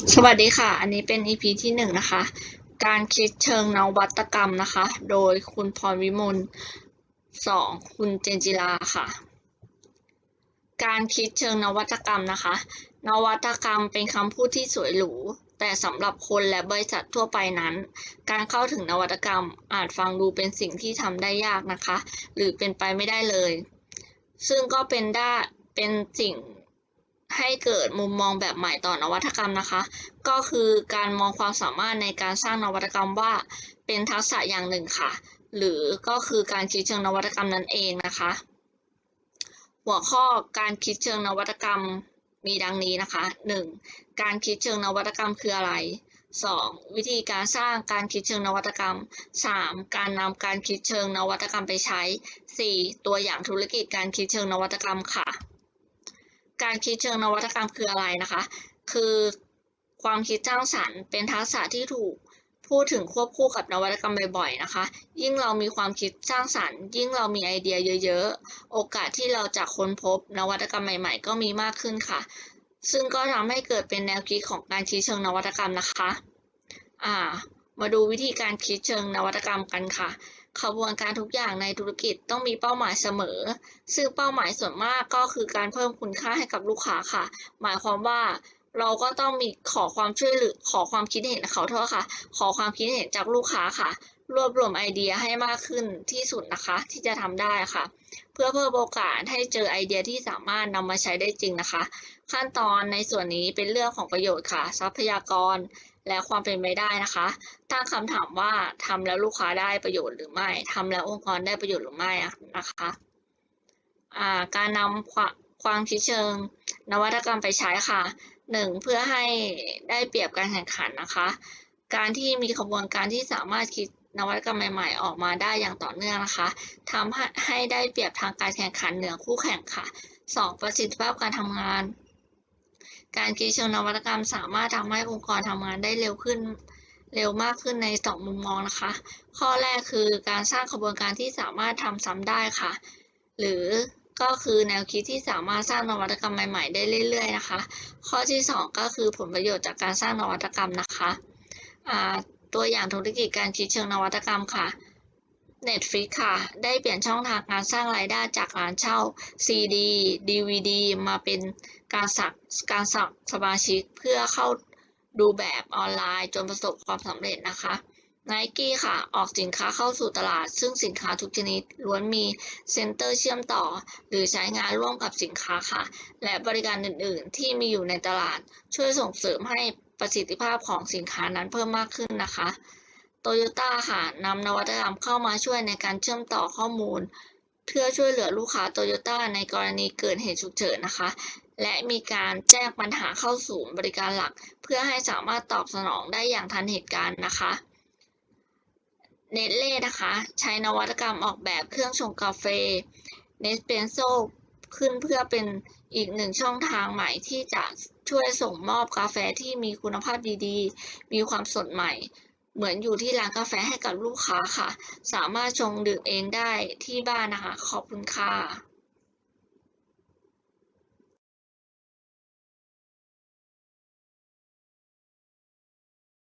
สวัสดีค่ะ อันนี้เป็น EP ที่หนึ่งนะคะ การคิดเชิงนวัตกรรมนะคะ โดยคุณพรวิมลสองคุณเจนจิลาค่ะ การคิดเชิงนวัตกรรมนะคะ นวัตกรรมเป็นคำพูดที่สวยหรู แต่สำหรับคนและบริษัททั่วไปนั้น การเข้าถึงนวัตกรรมอาจฟังดูเป็นสิ่งที่ทำได้ยากนะคะ หรือเป็นไปไม่ได้เลย ซึ่งก็เป็นได้เป็นสิ่ง ให้เกิดมุมมองแบบใหม่ต่อนวัตกรรมนะคะ ก็คือการมองความสามารถในการสร้างนวัตกรรมว่าเป็นทักษะอย่างหนึ่งค่ะ หรือก็คือการคิดเชิงนวัตกรรมนั่นเองนะคะ หัวข้อการคิดเชิงนวัตกรรมมีดังนี้นะคะ 1. การคิดเชิงนวัตกรรมคืออะไร 2. วิธีการสร้างการคิดเชิงนวัตกรรม 3. การนำการคิดเชิงนวัตกรรมไปใช้ 4. ตัวอย่างธุรกิจการคิดเชิงนวัตกรรมค่ะ การคิดเชิงนวัตกรรมคืออะไรนะคะ คือความคิดสร้างสรรค์เป็นทักษะที่ถูกพูดถึงควบคู่กับนวัตกรรมบ่อยๆนะคะ ยิ่งเรามีความคิดสร้างสรรค์ ยิ่งเรามีไอเดียเยอะๆ โอกาสที่เราจะค้นพบนวัตกรรมใหม่ๆ ก็มีมากขึ้นค่ะ ซึ่งก็ทำให้เกิดเป็นแนวคิดของการคิดเชิงนวัตกรรมนะคะ อ่า มาดูวิธีการคิดเชิงนวัตกรรมกันค่ะ ขบวนการทุกอย่างในธุรกิจต้องมีเป้าหมายเสมอ ซึ่งเป้าหมายส่วนมากก็คือการเพิ่มคุณค่าให้กับลูกค้าค่ะ หมายความว่า เราก็ต้องมีขอความช่วยเหลือขอความคิดเห็นเขาโทษค่ะ ขอความคิดเห็นจากลูกค้าค่ะ รวบรวมไอเดียให้มากขึ้นที่สุดนะคะ ที่จะทำได้ค่ะ เพื่อเพิ่มโอกาสให้เจอไอเดียที่สามารถนำมาใช้ได้จริงนะคะ ขั้นตอนในส่วนนี้เป็นเรื่องของประโยชน์ค่ะ ทรัพยากรและความเป็นไปได้นะคะตั้งคำถามว่าทำแล้วลูกค้าได้ประโยชน์หรือไม่ทำแล้วองค์กรได้ประโยชน์หรือไม่นะคะาการนำความความคิดเชิง นวัตกรรมไปใช้ค่ะ หนึ่งเพื่อให้ได้เปรียบการแข่งขันนะคะ การที่มีขบวนการที่สามารถคิดนวัตกรรมใหม่ ๆ ออกมาได้อย่างต่อเนื่องนะคะทำให้ได้เปรียบทางการแข่งขันเหนือคู่แข่งค่ะสองประสิทธิภาพการทำงาน การคิดเชิงนวัตกรรมสามารถทำให้องค์กรทำงานได้เร็วขึ้นเร็วมากขึ้นในสองมุมมองนะคะ ข้อแรกคือการสร้างขบวนการที่สามารถทำซ้ำได้ค่ะ หรือ ก็คือแนวคิดที่สามารถสร้างนวัตกรรมใหม่ๆ ได้เรื่อย ๆ นะคะ ข้อที่สองก็คือผลประโยชน์จากการสร้างนวัตกรรมนะคะตัวอย่างธุรกิจการคิดเชิงนวัตกรรมค่ะ Netflix ค่ะ ได้เปลี่ยนช่องทางการสร้างรายได้จากการเช่า CD DVD มาเป็นการสักการสักสมาชิกเพื่อเข้าดูแบบออนไลน์จนประสบความสำเร็จนะคะ Nike ค่ะ ออกสินค้าเข้าสู่ตลาด ซึ่งสินค้าทุกชนิดล้วนมีเซ็นเตอร์เชื่อมต่อ หรือใช้งานร่วมกับสินค้าค่ะ และบริการอื่น ๆ ที่มีอยู่ในตลาด ช่วยส่งเสริมให้ประสิทธิภาพของสินค้านั้นเพิ่มมากขึ้นนะคะโตโยต้าค่ะนำนวัตกรรมเข้ามาช่วยในการเชื่อมต่อข้อมูล เพื่อช่วยเหลือลูกค้าโตโยต้าในกรณีเกิดเหตุฉุกเฉินนะคะ และมีการแจ้งปัญหาเข้าศูนย์บริการหลัก เพื่อให้สามารถตอบสนองได้อย่างทันเหตุการณ์นะคะ เนสเล่นะคะ ใช้นวัตกรรมออกแบบเครื่องชงกาแฟเนสเปนโซขึ้นเพื่อเป็นอีกหนึ่งช่องทางใหม่ที่จะช่วยส่งมอบกาแฟที่มีคุณภาพดีๆ มีความสดใหม่ เหมือนอยู่ที่ร้านกาแฟให้กับลูกค้าค่ะ สามารถชงดื่มเองได้ที่บ้านนะคะ ขอบคุณค่ะ